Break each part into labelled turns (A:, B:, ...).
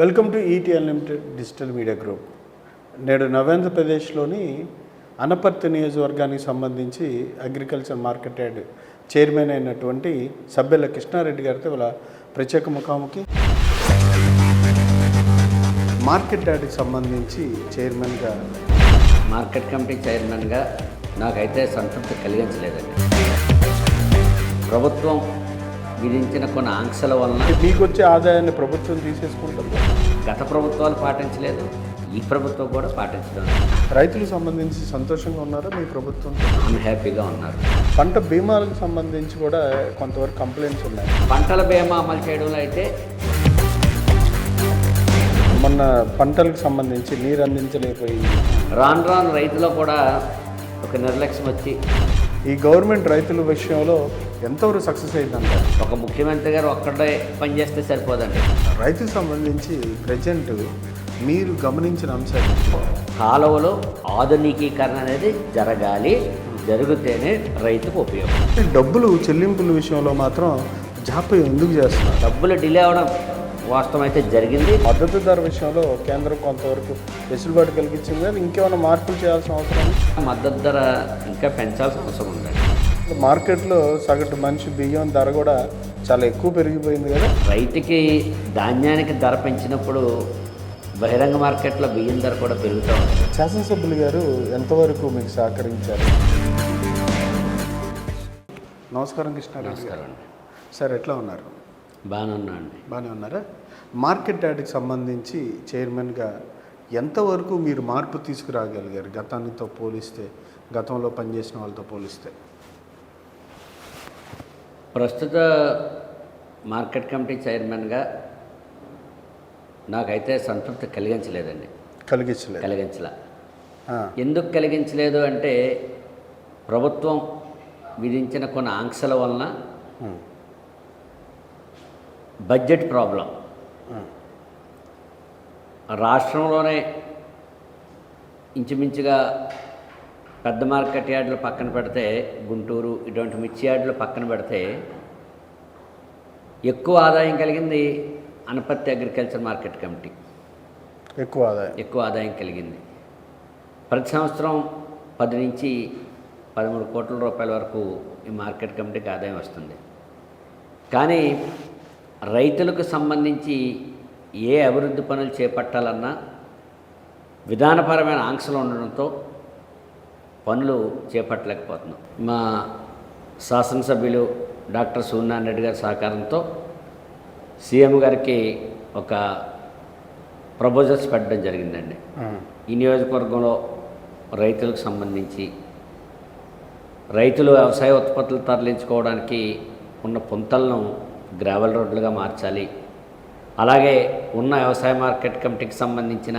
A: Welcome to ET unlimited digital media group నేడు నవేంద్రప్రదేశ్లోని అనపర్తి నియోజకవర్గానికి సంబంధించి అగ్రికల్చర్ మార్కెట్ యార్డ్ చైర్మన్ అయినటువంటి సభ్యుల కృష్ణారెడ్డి గారితో ఇలా ప్రత్యేక ముఖాముఖి. మార్కెట్ యార్డ్కి సంబంధించి చైర్మన్గా
B: మార్కెట్ కమిటీ చైర్మన్గా నాకైతే సంతృప్తి కలిగించలేదండి. ప్రభుత్వం విధించిన కొన్ని ఆంక్షల వలన
A: మీకు వచ్చే ఆదాయాన్ని ప్రభుత్వం తీసేసుకుంటుంది.
B: గత ప్రభుత్వాలు పాటించలేదు ఈ ప్రభుత్వం కూడా పాటించడం.
A: రైతులకు సంబంధించి సంతోషంగా ఉన్నారా మీ ప్రభుత్వం?
B: అన్హ్యాపీగా ఉన్నారు.
A: పంట బీమాలకు సంబంధించి కూడా కొంతవరకు కంప్లైంట్స్ ఉన్నాయి.
B: పంటల బీమా అమలు చేయడంలో అయితే
A: మొన్న పంటలకు సంబంధించి నీరు అందించలేకపోయింది
B: రాను రాను రైతులో కూడా ఒక నిర్లక్ష్యం వచ్చి
A: ఈ గవర్నమెంట్ రైతుల విషయంలో ఎంతవరకు సక్సెస్ అయిందంటారు
B: ఒక ముఖ్యమంత్రి గారు ఒక్కడే పనిచేస్తే సరిపోదండి.
A: రైతుకు సంబంధించి ప్రజెంట్ మీరు గమనించిన అంశాలు
B: కాలువలో ఆధునికీకరణ అనేది జరగాలి జరిగితేనే రైతుకు ఉపయోగం.
A: డబ్బులు చెల్లింపుల విషయంలో మాత్రం జాప్యం ఎందుకు చేస్తున్నారు?
B: డబ్బులు డిలే అవడం వాస్తవం అయితే జరిగింది.
A: మద్దతు ధర విషయంలో కేంద్రం కొంతవరకు వెసులుబాటు కలిగించింది. కానీ ఇంకేమైనా మార్పులు చేయాల్సిన అవసరం ఉంది?
B: మద్దతు ధర ఇంకా పెంచాల్సిన అవసరం ఉందండి.
A: మార్కెట్లో సగటు మనిషి బియ్యం ధర కూడా చాలా ఎక్కువ పెరిగిపోయింది కదా.
B: రైతుకి ధాన్యానికి ధర పెంచినప్పుడు బహిరంగ మార్కెట్లో బియ్యం ధర కూడా పెరుగుతూ ఉంది.
A: శాసనసభ్యులు గారు ఎంతవరకు మీకు సహకరించారు? నమస్కారం గారు.
B: నమస్కారం అండి.
A: సార్ ఎట్లా ఉన్నారు?
B: బాగానే ఉన్నా అండి
A: బాగానే ఉన్నారా? మార్కెట్ యార్డ్కి సంబంధించి చైర్మన్గా ఎంతవరకు మీరు మార్పు తీసుకురాగలిగారు? గతానితో పోలిస్తే గతంలో పనిచేసిన వాళ్ళతో పోలిస్తే.
B: ప్రస్తుత మార్కెట్ కమిటీ చైర్మన్గా నాకైతే సంతృప్తి కలిగించలేదండి.
A: కలిగించలేదు.
B: కలిగించలే. ఎందుకు కలిగించలేదు అంటే ప్రభుత్వం విధించిన కొన్ని ఆంక్షల వలన బడ్జెట్ ప్రాబ్లం. రాష్ట్రంలోనే ఇంచుమించుగా పెద్ద మార్కెట్ యార్డులు పక్కన పెడితే గుంటూరు ఇటువంటి మిర్చి యార్డులు పక్కన పెడితే ఎక్కువ ఆదాయం కలిగింది అనపత్తి అగ్రికల్చర్ మార్కెట్ కమిటీ.
A: ఎక్కువ ఆదాయం.
B: ఎక్కువ ఆదాయం కలిగింది. ప్రతి సంవత్సరం పది నుంచి పదమూడు కోట్ల రూపాయల వరకు ఈ మార్కెట్ కమిటీకి ఆదాయం వస్తుంది. కానీ రైతులకు సంబంధించి ఏ అభివృద్ధి పనులు చేపట్టాలన్నా విధానపరమైన ఆంక్షలు ఉండడంతో పనులు చేపట్టలేకపోతున్నాం. మా శాసనసభ్యులు డాక్టర్ సూర్యనారాయణ రెడ్డి గారి సహకారంతో సీఎం గారికి ఒక ప్రపోజల్స్ పెట్టడం జరిగిందండి. ఈ నియోజకవర్గంలో రైతులకు సంబంధించి రైతులు వ్యవసాయ ఉత్పత్తులు తరలించుకోవడానికి ఉన్న పుంతలను గ్రావెల్ రోడ్లుగా మార్చాలి. అలాగే ఉన్న వ్యవసాయ మార్కెట్ కమిటీకి సంబంధించిన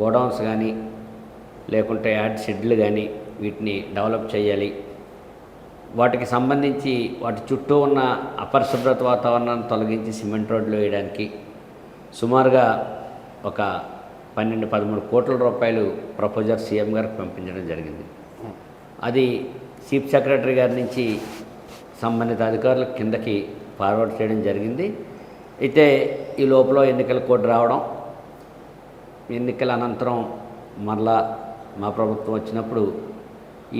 B: గోడౌన్స్ కానీ లేకుంటే యాడ్ షెడ్లు కానీ వీటిని డెవలప్ చేయాలి. వాటికి సంబంధించి వాటి చుట్టూ ఉన్న అపరిశుభ్రత వాతావరణాన్ని తొలగించి సిమెంట్ రోడ్లు వేయడానికి సుమారుగా ఒక పన్నెండు పదమూడు కోట్ల రూపాయలు ప్రపోజల్ సీఎం గారికి పంపించడం జరిగింది. అది చీఫ్ సెక్రటరీ గారి నుంచి సంబంధిత అధికారుల కిందకి ఫార్వర్డ్ చేయడం జరిగింది. అయితే ఈ లోపల ఎన్నికల కోడ్ రావడం ఎన్నికల అనంతరం మరలా మా ప్రభుత్వం వచ్చినప్పుడు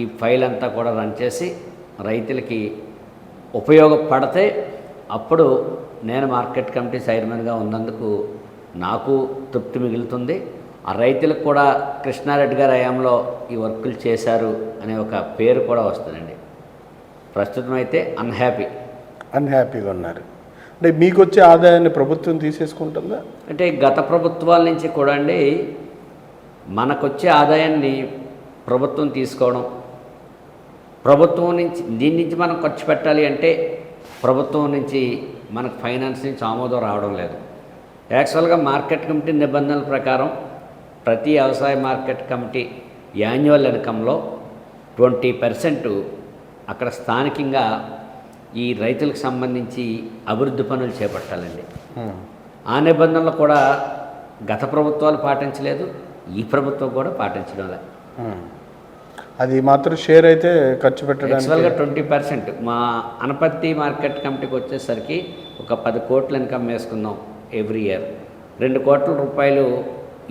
B: ఈ ఫైల్ అంతా కూడా రన్ చేసి రైతులకి ఉపయోగపడితే అప్పుడు నేను మార్కెట్ కమిటీ చైర్మన్గా ఉన్నందుకు నాకు తృప్తి మిగులుతుంది. ఆ రైతులకు కూడా కృష్ణారెడ్డి గారి హయాంలో ఈ వర్కులు చేశారు అనే ఒక పేరు కూడా వస్తుందండి. ప్రస్తుతం అయితే అన్హ్యాపీ
A: అన్హ్యాపీగా ఉన్నారు. అంటే మీకు వచ్చే ఆదాయాన్ని ప్రభుత్వం తీసేసుకుంటుందా?
B: అంటే గత ప్రభుత్వాల నుంచి కూడా అండి మనకొచ్చే ఆదాయాన్ని ప్రభుత్వం తీసుకోవడం. ప్రభుత్వం నుంచి దీని నుంచి మనం ఖర్చు పెట్టాలి అంటే ప్రభుత్వం నుంచి మనకు ఫైనాన్స్ నుంచి ఆమోదం రావడం లేదు. యాక్చువల్గా మార్కెట్ కమిటీ నిబంధనల ప్రకారం ప్రతి వ్యవసాయ మార్కెట్ కమిటీ యాన్యువల్ ఇన్కంలో ట్వంటీ పర్సెంట్ అక్కడ స్థానికంగా ఈ రైతులకు సంబంధించి అభివృద్ధి పనులు చేపట్టాలండి. ఆ నిబంధనలు కూడా గత ప్రభుత్వాలు పాటించలేదు ఈ ప్రభుత్వం కూడా పాటించడం లేదు.
A: అది మాత్రం షేర్ అయితే ఖర్చు పెట్టడానికి
B: యాక్చువల్గా ట్వంటీ పర్సెంట్. మా అనపత్తి మార్కెట్ కమిటీకి వచ్చేసరికి ఒక పది కోట్ల ఇన్కమ్ వేసుకుందాం ఎవ్రీ ఇయర్. రెండు కోట్ల రూపాయలు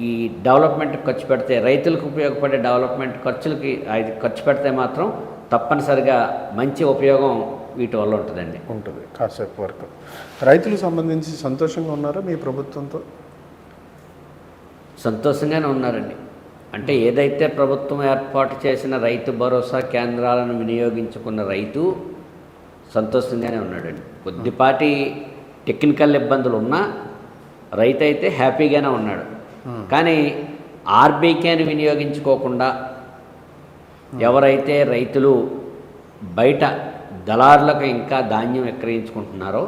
B: ఈ డెవలప్మెంట్కి ఖర్చు పెడితే రైతులకు ఉపయోగపడే డెవలప్మెంట్ ఖర్చులకి అది ఖర్చు పెడితే మాత్రం తప్పనిసరిగా మంచి ఉపయోగం వీటి వల్ల ఉంటుందండి.
A: ఉంటుంది. కాసేపు వరకు. రైతులకు సంబంధించి సంతోషంగా ఉన్నారా మీ ప్రభుత్వంతో?
B: సంతోషంగానే ఉన్నారండి. అంటే ఏదైతే ప్రభుత్వం ఏర్పాటు చేసిన రైతు భరోసా కేంద్రాలను వినియోగించుకున్న రైతు సంతోషంగానే ఉన్నాడండి. కొద్దిపాటి టెక్నికల్ ఇబ్బందులు ఉన్నా రైతు అయితే హ్యాపీగానే ఉన్నాడు. కానీ ఆర్బీకేని వినియోగించుకోకుండా ఎవరైతే రైతులు బయట దళారులకు ఇంకా ధాన్యం విక్రయించుకుంటున్నారో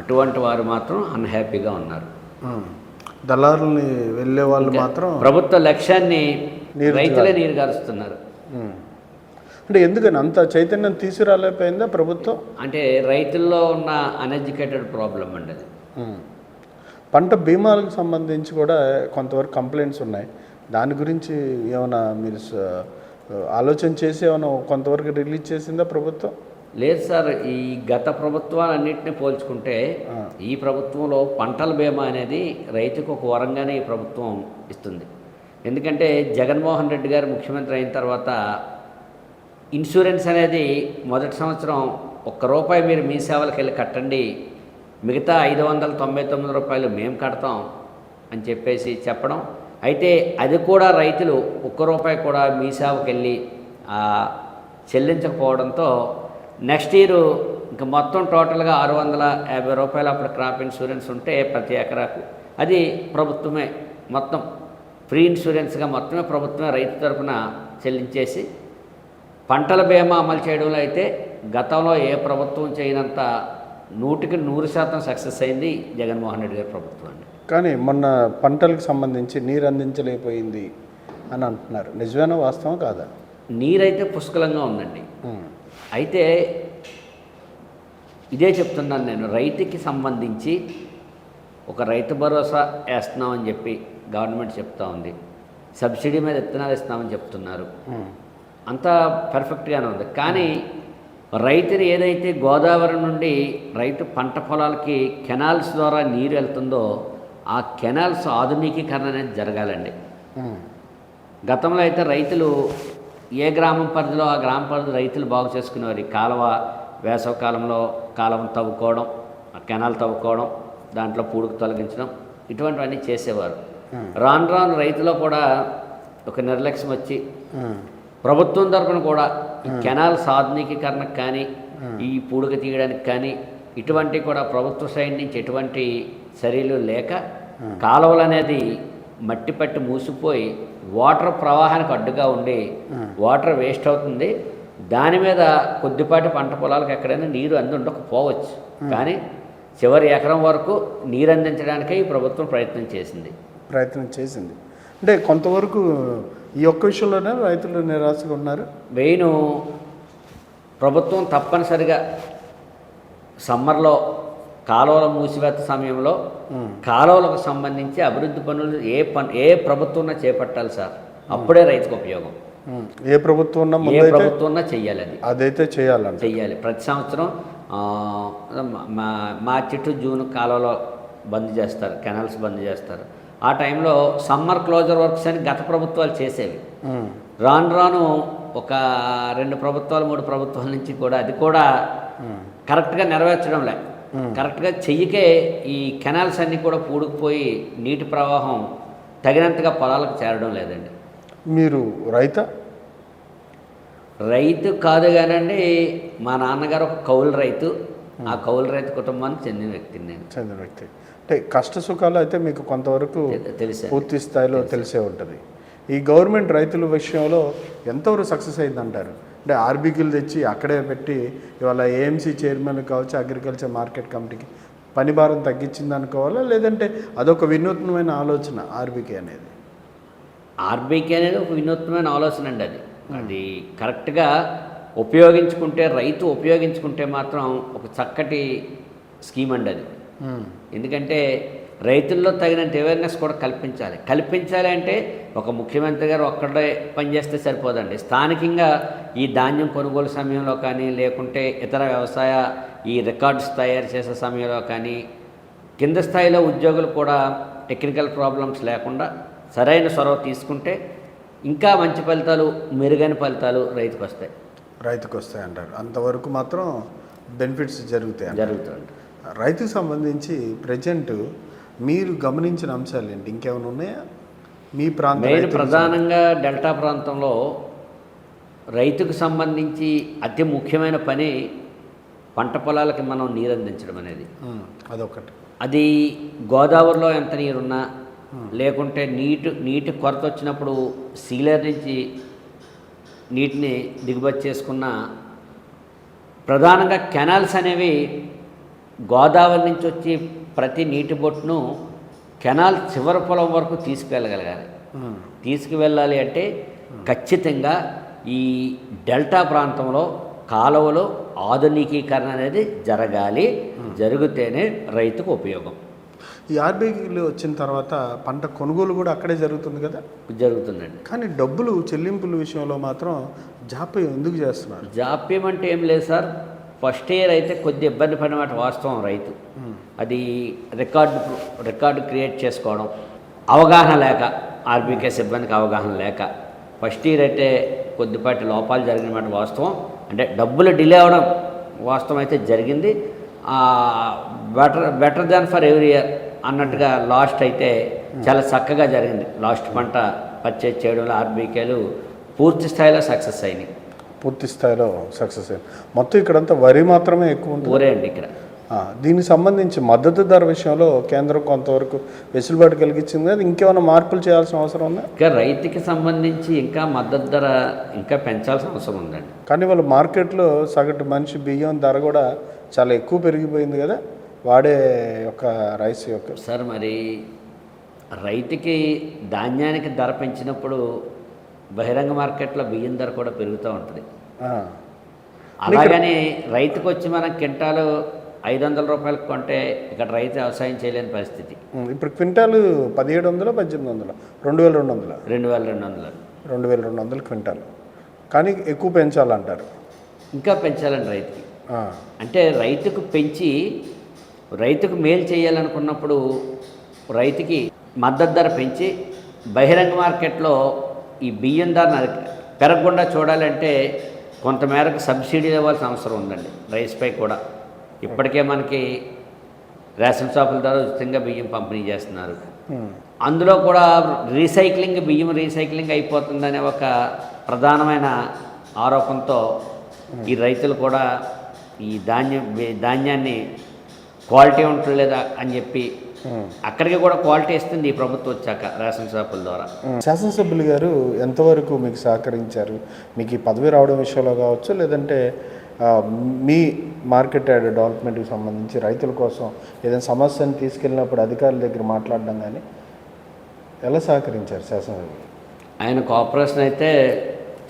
B: అటువంటి వారు మాత్రం అన్హ్యాపీగా ఉన్నారు.
A: దళారుల్ని వెళ్ళే వాళ్ళు మాత్రం
B: ప్రభుత్వ లక్ష్యాన్ని రైతులే నీరు గారుస్తున్నారు.
A: అంటే ఎందుకని అంత చైతన్యం తీసుకురాలేకపోయిందా ప్రభుత్వం?
B: అంటే రైతుల్లో ఉన్న అన్ఎడ్యుకేటెడ్ ప్రాబ్లం అండి అది.
A: పంట బీమాలకు సంబంధించి కూడా కొంతవరకు కంప్లైంట్స్ ఉన్నాయి. దాని గురించి ఏమైనా మీరు ఆలోచన చేసి ఏమైనా కొంతవరకు రిలీజ్ చేసిందా ప్రభుత్వం
B: లేదు సార్ ఈ గత ప్రభుత్వాలన్నింటినీ పోల్చుకుంటే. ఈ ప్రభుత్వంలో పంటల బీమా అనేది రైతుకు ఒక వరంగానే ఈ ప్రభుత్వం ఇస్తుంది ఎందుకంటే జగన్మోహన్ రెడ్డి గారు ముఖ్యమంత్రి అయిన తర్వాత ఇన్సూరెన్స్ అనేది మొదటి సంవత్సరం ఒక్క రూపాయి మీరు మీ సేవలకు వెళ్ళి కట్టండి మిగతా ఐదు వందల తొంభై తొమ్మిది రూపాయలు మేము కడతాం అని చెప్పేసి చెప్పడం అయితే అది కూడా రైతులు ఒక్క రూపాయి కూడా మీ సేవకి వెళ్ళి చెల్లించకపోవడంతో నెక్స్ట్ ఇయర్ ఇంకా మొత్తం టోటల్గా ఆరు వందల యాభై రూపాయలు అప్పుడు క్రాప్ ఇన్సూరెన్స్ ఉంటే ప్రతి ఎకరాకు. అది ప్రభుత్వమే మొత్తం. ఫ్రీ ఇన్సూరెన్స్గా మొత్తమే ప్రభుత్వమే రైతు తరఫున చెల్లించేసి పంటల బీమా అమలు చేయడంలో అయితే గతంలో ఏ ప్రభుత్వం చేయనంత నూటికి నూరు శాతం సక్సెస్ అయింది జగన్మోహన్ రెడ్డి గారి ప్రభుత్వం అండి
A: కానీ మొన్న పంటలకు సంబంధించి నీరు అందించలేకపోయింది అని అంటున్నారు. నిజమేనా వాస్తవం కాదా?
B: నీరైతే పుష్కలంగా ఉందండి. అయితే ఇదే చెప్తున్నాను నేను. రైతుకి సంబంధించి ఒక రైతు భరోసా వేస్తున్నామని చెప్పి గవర్నమెంట్ చెప్తా ఉంది. సబ్సిడీ మీద విత్తనాలు ఇస్తామని చెప్తున్నారు. అంతా పర్ఫెక్ట్గానే ఉంది. కానీ రైతుని ఏదైతే గోదావరి నుండి రైతు పంట పొలాలకి కెనాల్స్ ద్వారా నీరు వెళ్తుందో ఆ కెనాల్స్ ఆధునికీకరణ అనేది జరగాలండి. గతంలో అయితే రైతులు ఏ గ్రామం పరిధిలో ఆ గ్రామ పరిధి రైతులు బాగు చేసుకునేవారు ఈ కాలువ వేసవ కాలంలో కాలువను తవ్వుకోవడం ఆ కెనాల్ తవ్వుకోవడం దాంట్లో పూడుకు తొలగించడం ఇటువంటివన్నీ చేసేవారు రాను రాను రైతులో కూడా ఒక నిర్లక్ష్యం వచ్చి. ప్రభుత్వం తరపున కూడా ఈ కెనాల్ సాధనీకరణకు కానీ ఈ పూడిక తీయడానికి కానీ ఇటువంటి కూడా ప్రభుత్వ సైడ్ నుంచి ఎటువంటి చర్యలు లేక కాలువలు అనేది మట్టి పట్టి మూసిపోయి వాటర్ ప్రవాహానికి అడ్డుగా ఉండి వాటర్ వేస్ట్ అవుతుంది. దాని మీద కొద్దిపాటి పంట పొలాలకు ఎక్కడైనా నీరు అంది ఉండకపోవచ్చు కానీ చివరి ఎకరం వరకు నీరు అందించడానికే ఈ ప్రభుత్వం ప్రయత్నం చేసింది.
A: ప్రయత్నం చేసింది. అంటే కొంతవరకు ఈ ఒక్క విషయంలోనే రైతులు నిరాశగా ఉన్నారు.
B: మెయిన్ ప్రభుత్వం తప్పనిసరిగా సమ్మర్లో కాలువల మూసివేత సమయంలో కాలువలకు సంబంధించి అభివృద్ధి పనులు ఏ పని ఏ ప్రభుత్వం చేపట్టాలి సార్. అప్పుడే రైతుకు ఉపయోగం.
A: ఏ ప్రభుత్వం ఉన్నా
B: ఏ ప్రభుత్వం చెయ్యాలి అది.
A: అదైతే చేయాలంట.
B: చెయ్యాలి. ప్రతి సంవత్సరం మార్చి టు జూన్ కాలంలో బంద్ చేస్తారు కెనాల్స్ బంద్ చేస్తారు. ఆ టైంలో సమ్మర్ క్లోజర్ వర్క్స్ అని గత ప్రభుత్వాలు చేసేవి. రాను రాను ఒక రెండు ప్రభుత్వాలు మూడు ప్రభుత్వాల నుంచి కూడా అది కూడా కరెక్ట్గా నెరవేర్చడం లే. కరెక్ట్గా చెయ్యికే ఈ కెనాల్స్ అన్నీ కూడా పూడుకుపోయి నీటి ప్రవాహం తగినంతగా పొలాలకు చేరడం లేదండి.
A: మీరు రైత?
B: రైతు కాదు కానండి మా నాన్నగారు ఒక కౌలు రైతు. ఆ కౌలు రైతు కుటుంబానికి చెందిన వ్యక్తిని నేను.
A: చెందిన వ్యక్తి. అంటే కష్ట సుఖాలు అయితే మీకు కొంతవరకు
B: తెలుసా
A: పూర్తి స్థాయిలో తెలిసే ఉంటుంది. ఈ గవర్నమెంట్ రైతుల విషయంలో ఎంతవరకు సక్సెస్ అయిందంటారు? అంటే ఆర్బీకీలు తెచ్చి అక్కడే పెట్టి ఇవాళ ఏఎంసీ చైర్మన్ కావచ్చు అగ్రికల్చర్ మార్కెట్ కమిటీకి పని భారం తగ్గించింది అనుకోవాలా లేదంటే అదొక వినూత్నమైన ఆలోచన ఆర్బీకే అనేది?
B: ఆర్బీకే అనేది ఒక వినూత్నమైన ఆలోచన అండి అది. అది కరెక్ట్గా ఉపయోగించుకుంటే రైతు ఉపయోగించుకుంటే మాత్రం ఒక చక్కటి స్కీమ్ అండి అది. ఎందుకంటే రైతుల్లో తగినంత అవేర్నెస్ కూడా కల్పించాలి. కల్పించాలి అంటే ఒక ముఖ్యమంత్రి గారు ఒక్కడే పనిచేస్తే సరిపోదండి. స్థానికంగా ఈ ధాన్యం కొనుగోలు సమయంలో కానీ లేకుంటే ఇతర వ్యవసాయ ఈ రికార్డ్స్ తయారు చేసే సమయంలో కానీ కింద స్థాయిలో ఉద్యోగులు కూడా టెక్నికల్ ప్రాబ్లమ్స్ లేకుండా సరైన చొరవ తీసుకుంటే ఇంకా మంచి ఫలితాలు మెరుగైన ఫలితాలు రైతుకు వస్తాయి
A: రైతుకు వస్తాయి అంటారు అంతవరకు మాత్రం బెనిఫిట్స్ జరుగుతాయి.
B: జరుగుతుంది
A: రైతుకు సంబంధించి ప్రజెంట్ మీరు గమనించిన అంశాలు ఏంటి? ఇంకేమైనా ఉన్నాయా? మీ ప్రాంత
B: ప్రధానంగా డెల్టా ప్రాంతంలో రైతుకు సంబంధించి అతి ముఖ్యమైన పని పంట పొలాలకి మనం నీరు అందించడం అనేది
A: అదొకటి
B: అది గోదావరిలో ఎంత నీరున్నా లేకుంటే నీటి నీటి కొరత వచ్చినప్పుడు సీలర్ నుంచి నీటిని దిగుబడి చేసుకున్న ప్రధానంగా కెనాల్స్ అనేవి గోదావరి నుంచి వచ్చి ప్రతి నీటి బొట్టును కెనాల్ చివరి పొలం వరకు తీసుకెళ్ళగలగాలి. తీసుకువెళ్ళాలి అంటే ఖచ్చితంగా ఈ డెల్టా ప్రాంతంలో కాలువలో ఆధునికీకరణ అనేది జరగాలి. జరిగితేనే రైతుకు ఉపయోగం.
A: ఈ ఆర్బీఐలు వచ్చిన తర్వాత పంట కొనుగోలు కూడా అక్కడే జరుగుతుంది కదా?
B: జరుగుతుందండి.
A: కానీ డబ్బులు చెల్లింపుల విషయంలో మాత్రం జాప్యం ఎందుకు చేస్తున్నారు?
B: జాప్యం అంటే ఏం లేదు సార్. ఫస్ట్ ఇయర్ అయితే కొద్ది ఇబ్బంది పడిన మాట వాస్తవం రైతు. అది రికార్డు రికార్డు క్రియేట్ చేసుకోవడం. అవగాహన లేక ఆర్బీకే సిబ్బందికి అవగాహన లేక ఫస్ట్ ఇయర్ అయితే కొద్దిపాటి లోపాలు జరిగిన మాట వాస్తవం. అంటే డబ్బులు డిలే అవ్వడం వాస్తవం అయితే జరిగింది. Better better than for every year అన్నట్టుగా లాస్ట్ అయితే చాలా చక్కగా జరిగింది. లాస్ట్ పంట పర్చేజ్ చేయడంలో ఆర్బీకేలు పూర్తి స్థాయిలో సక్సెస్ అయినాయి.
A: పూర్తి స్థాయిలో సక్సెస్ అయింది మొత్తం ఇక్కడంతా వరి మాత్రమే ఎక్కువ ఉంటుంది.
B: అండి ఇక్కడ.
A: దీనికి సంబంధించి మద్దతు ధర విషయంలో కేంద్రం కొంతవరకు వెసులుబాటు కలిగించింది. కదా ఇంకేమైనా మార్పులు చేయాల్సిన అవసరం ఉందా?
B: ఇంకా రైతుకి సంబంధించి ఇంకా మద్దతు ధర ఇంకా పెంచాల్సిన అవసరం ఉందండి.
A: కానీ వాళ్ళ మార్కెట్లో సగటు మనిషి బియ్యం ధర కూడా చాలా ఎక్కువ పెరిగిపోయింది కదా. వాడే యొక్క రైస్ యొక్క
B: సార్ మరి రైతుకి ధాన్యానికి ధర పెంచినప్పుడు బహిరంగ మార్కెట్లో బియ్యం ధర కూడా పెరుగుతూ ఉంటుంది. అలాగని రైతుకు వచ్చి మనం కింటాలు ఐదు వందల రూపాయలకు కొంటే ఇక్కడ రైతు వ్యవసాయం చేయలేని పరిస్థితి.
A: ఇప్పుడు క్వింటాలు పదిహేడు వందలు పద్దెనిమిది వందలు రెండు వేల రెండు వందలు
B: రెండు వేల రెండు వందలు
A: రెండు వేల రెండు వందలు క్వింటాల్. కానీ ఎక్కువ పెంచాలంటారు.
B: ఇంకా పెంచాలండి రైతుకి. అంటే రైతుకు పెంచి రైతుకు మేలు చేయాలనుకున్నప్పుడు రైతుకి మద్దతు ధర పెంచి బహిరంగ మార్కెట్లో ఈ బియ్యం ధర పెరగకుండా చూడాలంటే కొంతమేరకు సబ్సిడీలు ఇవ్వాల్సిన అవసరం ఉందండి రైస్పై కూడా. ఇప్పటికే మనకి రేషన్ షాపుల ద్వారా ఉచితంగా బియ్యం పంపిణీ చేస్తున్నారు. అందులో కూడా రీసైక్లింగ్ బియ్యం రీసైక్లింగ్ అయిపోతుందనే ఒక ప్రధానమైన ఆరోపణతో ఈ రైతులు కూడా ఈ ధాన్యం ధాన్యాన్ని క్వాలిటీ ఉండలేదా అని చెప్పి. అక్కడికి కూడా క్వాలిటీ ఇస్తుంది ఈ ప్రభుత్వం వచ్చాక రేషన్ షాపుల ద్వారా.
A: ఉమ్. శాసనసభ్యులు గారు ఎంతవరకు మీకు సహకరించారు? మీకు ఈ పదవి రావడం విషయంలో కావచ్చు లేదంటే మీ మార్కెట్ డెవలప్మెంట్కి సంబంధించి రైతుల కోసం ఏదైనా సమస్యను తీసుకెళ్ళినప్పుడు అధికారుల దగ్గర మాట్లాడడం కానీ ఎలా సహకరించారు శాసనసభ్యులు?
B: ఆయన కోఆపరేషన్ అయితే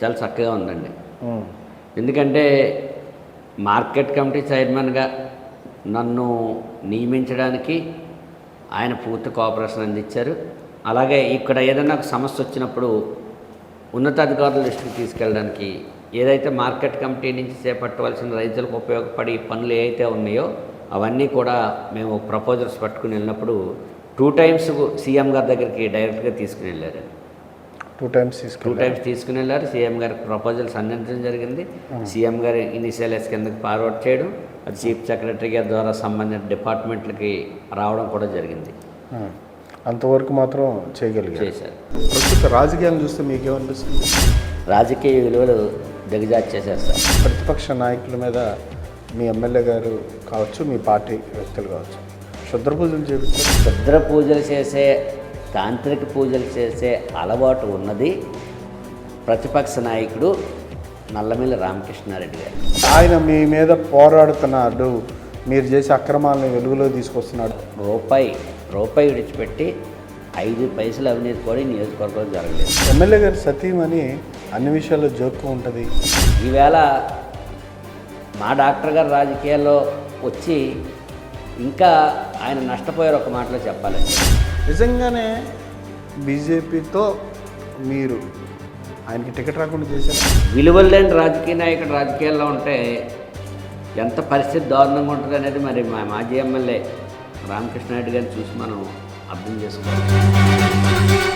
B: చాలా చక్కగా ఉందండి.
A: ఉమ్,
B: ఎందుకంటే మార్కెట్ కమిటీ చైర్మన్గా నన్ను నియమించడానికి ఆయన పూర్తి కోఆపరేషన్ అందించారు. అలాగే ఇక్కడ ఏదైనా ఒక సమస్య వచ్చినప్పుడు ఉన్నతాధికారుల దృష్టికి తీసుకెళ్ళడానికి ఏదైతే మార్కెట్ కమిటీ నుంచి చేపట్టవలసిన రైతులకు ఉపయోగపడే పనులు ఏవైతే ఉన్నాయో అవన్నీ కూడా మేము ప్రపోజల్స్ పట్టుకుని వెళ్ళినప్పుడు టూ టైమ్స్ సీఎం గారి దగ్గరికి డైరెక్ట్గా తీసుకుని వెళ్ళారు.
A: టూ టైమ్స్
B: టూ టైమ్స్ తీసుకుని వెళ్ళారు సీఎం గారికి ప్రపోజల్స్ అందించడం జరిగింది. సీఎం గారి ఇనిషియల్స్ కిందకి ఫార్వర్డ్ చేయడం అది చీఫ్ సెక్రటరీ గారి ద్వారా సంబంధిత డిపార్ట్మెంట్లకి రావడం కూడా జరిగింది.
A: అంతవరకు మాత్రం చేయగలిగారు.
B: చేశారు.
A: ప్రస్తుత చూస్తే మీకేమనిపిస్తుంది?
B: రాజకీయ విలువలు దిగజార్చేసేస్తారు
A: ప్రతిపక్ష నాయకుల మీద మీ ఎమ్మెల్యే గారు కావచ్చు మీ పార్టీ వ్యక్తులు కావచ్చు శుద్ర పూజలు చేపించారు
B: శుద్ర పూజలు చేసే తాంత్రిక పూజలు చేసే అలవాటు ఉన్నది ప్రతిపక్ష నాయకుడు నల్లమిల్లి రామకృష్ణారెడ్డి గారు.
A: ఆయన మీ మీద పోరాడుతున్నాడు. మీరు చేసే అక్రమాలను వెలుగులో తీసుకొస్తున్నాడు.
B: రూపాయి రూపాయి విడిచిపెట్టి ఐదు పైసలు అవినీతి కూడా ఈ నియోజకవర్గంలో జరగలేదు.
A: ఎమ్మెల్యే గారి సతీమణి అన్ని విషయాల్లో జోక్యం ఉంటుంది.
B: ఈవేళ మా డాక్టర్ గారు రాజకీయాల్లో వచ్చి ఇంకా ఆయన నష్టపోయారు ఒక మాటలో చెప్పాలంటే.
A: నిజంగానే బీజేపీతో మీరు ఆయనకి టికెట్ రాకుండా చేశారు?
B: విలువలు లేని రాజకీయ నాయకుడు రాజకీయాల్లో ఉంటే ఎంత పరిస్థితి దారుణంగా ఉంటుంది అనేది మరి మా మాజీ ఎమ్మెల్యే రామకృష్ణారెడ్డి గారిని చూసి మనం అర్థం చేసుకోవాలి.